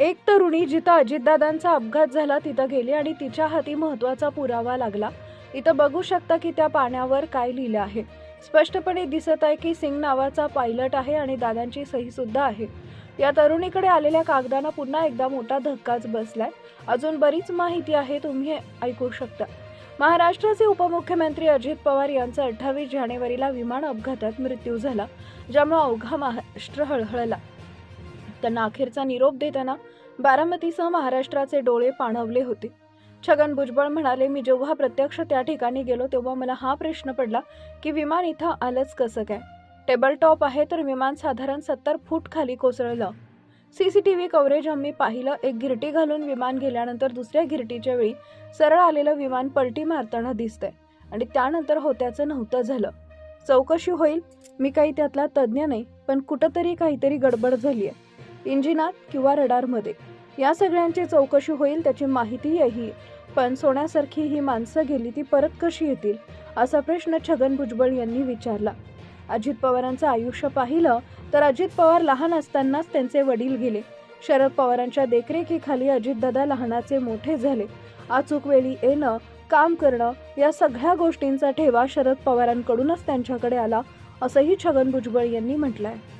एक तरुणी जिथं अजितदादांचा अपघात झाला तिथं गेली आणि तिच्या हाती महत्त्वाचा पुरावा लागला. इथं बघू शकता की त्या पाण्यावर काय लिहिलं आहे. स्पष्टपणे दिसत आहे की सिंग नावाचा पायलट आहे आणि दादांची सही सुद्धा आहे. या तरुणीकडे आलेल्या कागदांना पुन्हा एकदा मोठा धक्काच बसलाय. अजून बरीच माहिती आहे तुम्ही ऐकू शकता. महाराष्ट्राचे उपमुख्यमंत्री अजित पवार यांचा अठ्ठावीस जानेवारीला विमान अपघातात मृत्यू झाला ज्यामुळे अवघा महाराष्ट्र हळहळला. त्यांना अखेरचा निरोप देताना बारामतीसह महाराष्ट्राचे डोळे पाणवले होते. छगन भुजबळ म्हणाले मी जेव्हा प्रत्यक्ष त्या ठिकाणी गेलो तेव्हा मला हा प्रश्न पडला की विमान इथं आलंच कसं काय? टेबल टॉप आहे तर विमान साधारण सत्तर फूट खाली कोसळलं. C C T V coverage आम्ही पाहिलं एक गिरटी घालून विमान गेल्यानंतर दुसऱ्या गिरटीच्या वेळी सरळ आलेलं विमान पलटी मारताना दिसतंय आणि त्यानंतर होत्याचं नव्हतं झालं. चौकशी होईल मी काही त्यातला तज्ज्ञ नाही पण कुठंतरी काहीतरी गडबड झाली आहे इंजिनात किंवा रडारमध्ये. या सगळ्यांची चौकशी होईल त्याची माहिती येईल. पण सोन्यासारखी ही माणसं गेली ती परत कशी येतील? असा प्रश्न छगन भुजबळ यांनी विचारला. अजित पवारांचं आयुष्य पाहिलं तर अजित पवार लहान असतानाच त्यांचे वडील गेले. शरद पवारांच्या देखरेखीखाली अजितदादा लहानाचे मोठे झाले. अचूक वेळी येणं काम करणं या सगळ्या गोष्टींचा ठेवा शरद पवारांकडूनच त्यांच्याकडे आला असंही छगन भुजबळ यांनी म्हटलं आहे